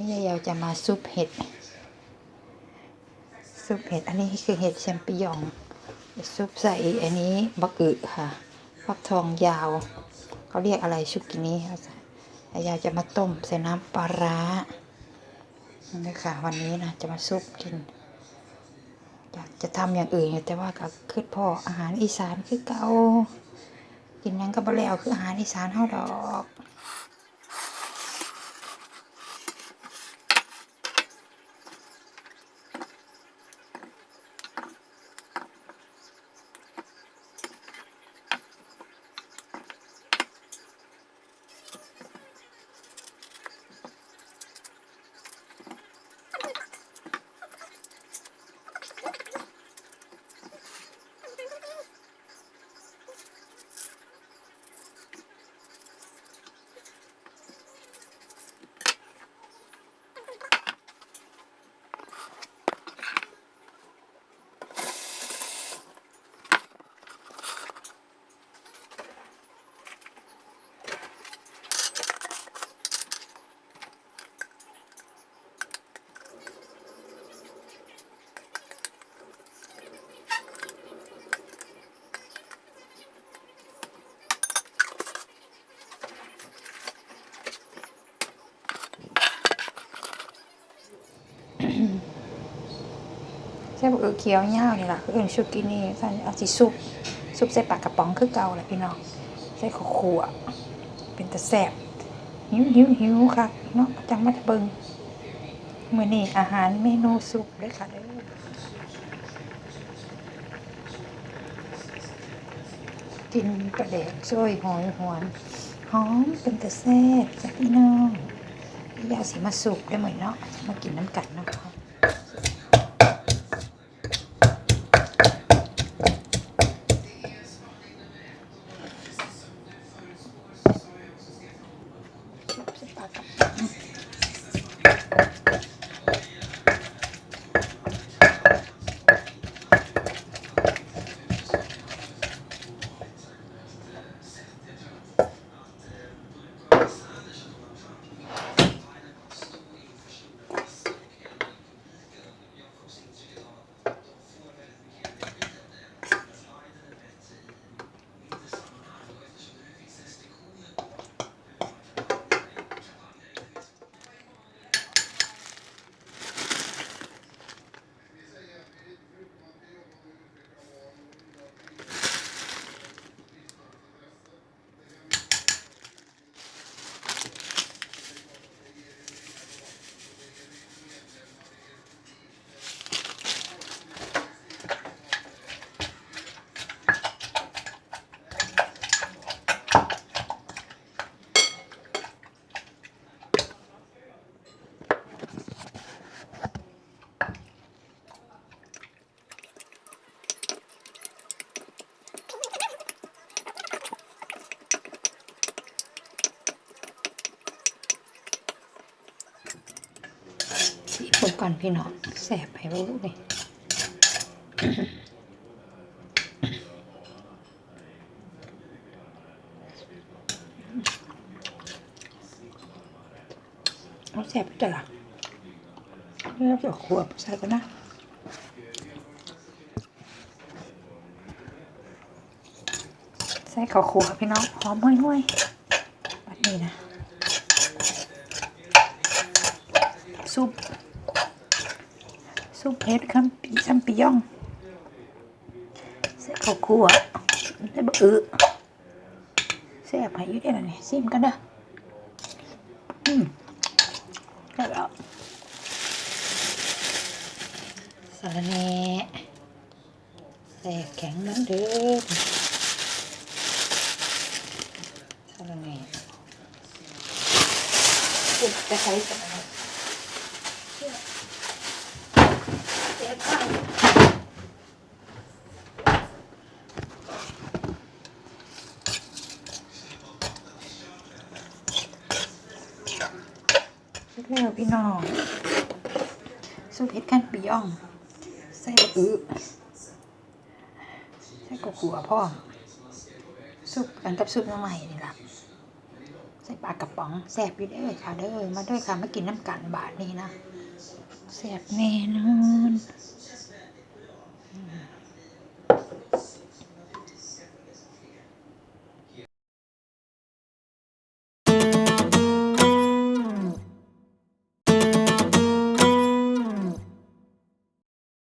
นี้ยายจะมาซุปเห็ด ซุปเห็ด อันนี้คือเห็ดแชมปิญอง ซุปใส่อันนี้บักอึค่ะฟักทองยาวเขาเรียกอะไรชุกินี้ค่ะแล้วยายจะมาต้มใส่น้ำปลาร้านี่ค่ะ วันนี้นะจะมาซุปกิน อยากจะทำอย่างอื่นแต่ว่าก็คือพ่ออาหารอีสานคือเก่ากินยังก็บ่แล้วคืออาหารอีสานเฮาดอก ช่บอกเออเคี้ยวเง่าวนี่แหละคืออื่นชุกินี่ท่านเอาสิซุปซุปใส่ปากกระป๋องคือเก่าแหละพี่น้องใส่ข้าวคั่วเป็นตะแสบหิวหิวหิวค่ะเนาะจังมาเบิงเมื้อนี้อาหารเมนูซุปเลยค่ะเด้อกินปลาแดกช่วยหอยหวนหอมเป็นตะแซ่บจ้ะพี่น้องยาสิมาสุกได้เหมือนเนาะมากินน้ำกันเนาะค่ะ ก่อนพี่น้องแสบไปรู้เลยเอาแสบไปจ้ะล่ะเลือกจากขวบใส่กันนะใส่ข้าวขัวพี่น้องหอมห้วยๆแบบนี้นะซุป ซุปเห็ดคัมปีซัมปิยองใส่ข้าวคั่วใส่บะอึใส่ไปอยู่ได้แล้วนี่ซิมกันเด้ออืมแล้วสาระแน่ใส่แข็งเหมือนเดิมสาระแหน่อุ๊ยจะใช้สาระแหน่ เสียข้าว เร็วพี่น้องซุปเห็ดกันปีอ่อง ใส่บะอึใส่กระขัวพ่อซุปกันกับซุปน้ำใหม่นี่ล่ะใส่ปลากระป๋องแซ่บอยู่เด้อค่ะเด้อมาด้วยค่ะมากินน้ำกันบาทนี้นะแซ่บแน่นอน